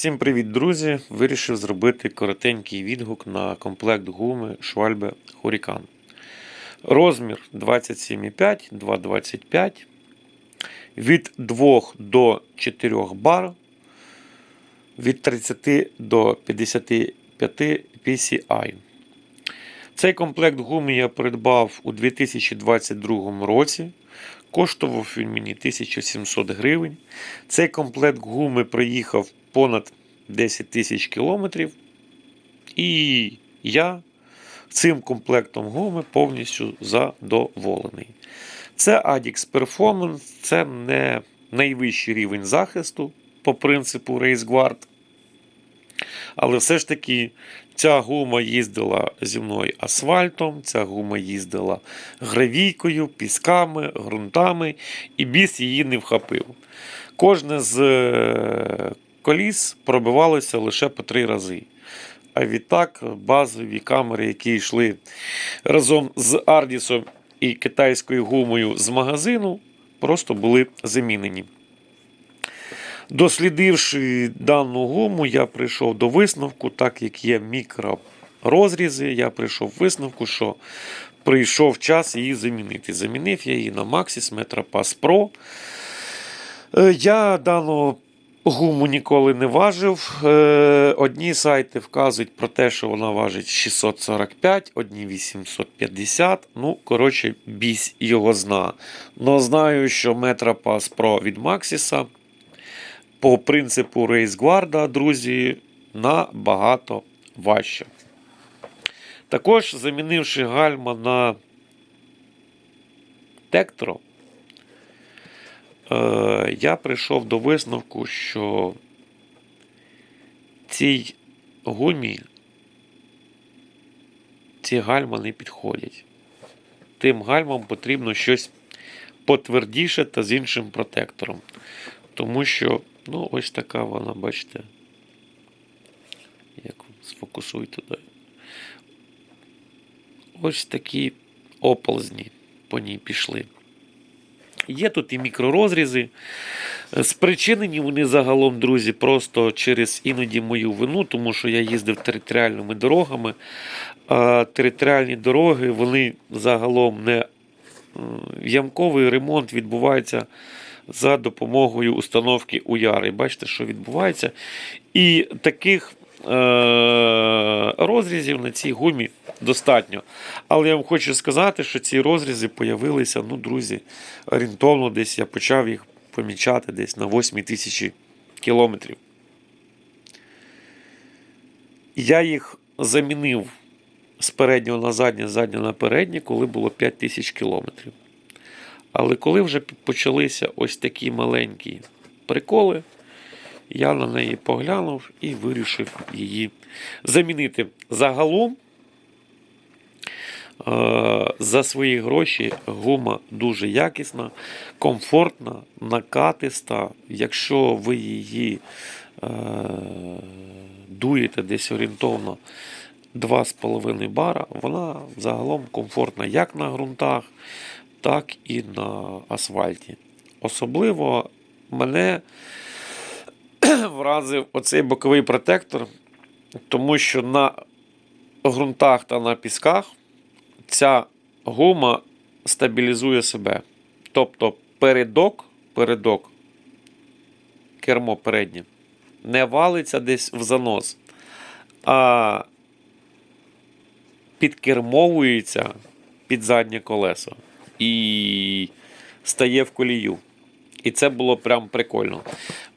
Всім привіт, друзі! Вирішив зробити коротенький відгук на комплект гуми Schwalbe Hurricane. Розмір 27,5, 2,25. Від 2 до 4 бар. Від 30 до 55 PCI. Цей комплект гуми я придбав у 2022 році. Коштував він мені 1700 гривень. Цей комплект гуми проїхав понад 10 тисяч кілометрів. І я цим комплектом гуми повністю задоволений. Це Adix Performance, це не найвищий рівень захисту по принципу Race Guard. Але все ж таки ця гума їздила зі мною асфальтом, ця гума їздила гравійкою, пісками, ґрунтами, і біс її не вхопив. Кожне з е, коліс пробивалося лише по три рази. А відтак базові камери, які йшли разом з Ардісом і китайською гумою з магазину, просто були замінені. Дослідивши дану гуму, я прийшов до висновку, так як є мікророзрізи, я прийшов до висновку, що прийшов час її замінити. Замінив я її на Maxis Metropass Pro. Е, Я дану гуму ніколи не важив. Е, Одні сайти вказують про те, що вона важить 645, одні 850. Ну, коротше, бісь його зна. Но знаю, що Metropass Pro від Maxis по принципу Guard, друзі, набагато важче. Також замінивши гальма на Тектро, я прийшов до висновку, що цій гумі ці гальма не підходять. Тим гальмам потрібно щось потвердіше та з іншим протектором. Тому що, ну, ось така вона, бачите. Як сфокусуй туди. Ось такі оползні по ній пішли. Є тут і мікророзрізи. Спричинені вони загалом, друзі, просто через іноді мою вину, тому що я їздив територіальними дорогами. А територіальні дороги, вони загалом не ямковий ремонт відбувається за допомогою установки УЯР. І бачите, що відбувається. І таких е- розрізів на цій гумі достатньо. Але я вам хочу сказати, що ці розрізи появилися, ну, друзі, орієнтовно десь я почав їх помічати десь на 8 тисячі кілометрів. Я їх замінив з переднього на заднє, з заднього на переднє, коли було 5 тисяч кілометрів. Але коли вже почалися ось такі маленькі приколи, я на неї поглянув і вирішив її замінити. Загалом, е, за свої гроші гума дуже якісна, комфортна, накатиста. Якщо ви її е, дуєте десь орієнтовно 2,5 бара, вона загалом комфортна як на ґрунтах, так і на асфальті. Особливо мене вразив оцей боковий протектор, тому що на ґрунтах та на пісках ця гума стабілізує себе. Тобто передок, передок, кермо переднє, не валиться десь в занос, а підкермовується під заднє колесо і стає в колію. І це було прям прикольно.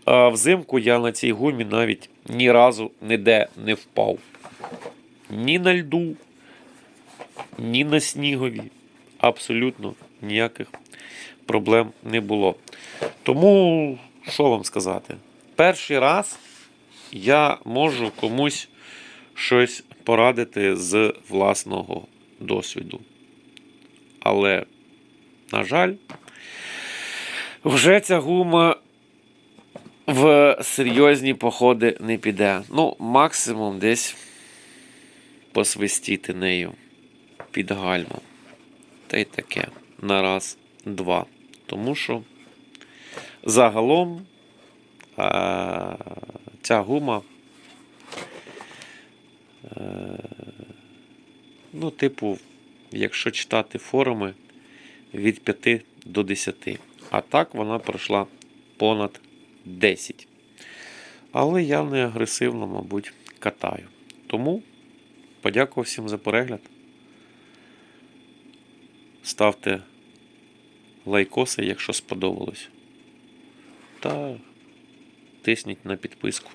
А взимку я на цій гумі навіть ні разу ніде не впав. Ні на льду, ні на снігові. Абсолютно ніяких проблем не було. Тому, що вам сказати? Перший раз я можу комусь щось порадити з власного досвіду. Але, на жаль, вже ця гума в серйозні походи не піде. Ну, максимум десь посвистіти нею під гальмом. Та й таке. На раз, два. Тому що загалом а, ця гума. Е, ну, типу, якщо читати форуми від 5 до 10. А так вона пройшла понад 10. Але я не агресивно, мабуть, катаю. Тому подякував всім за перегляд. Ставте лайкоси, якщо сподобалось. Та тисніть на підписку.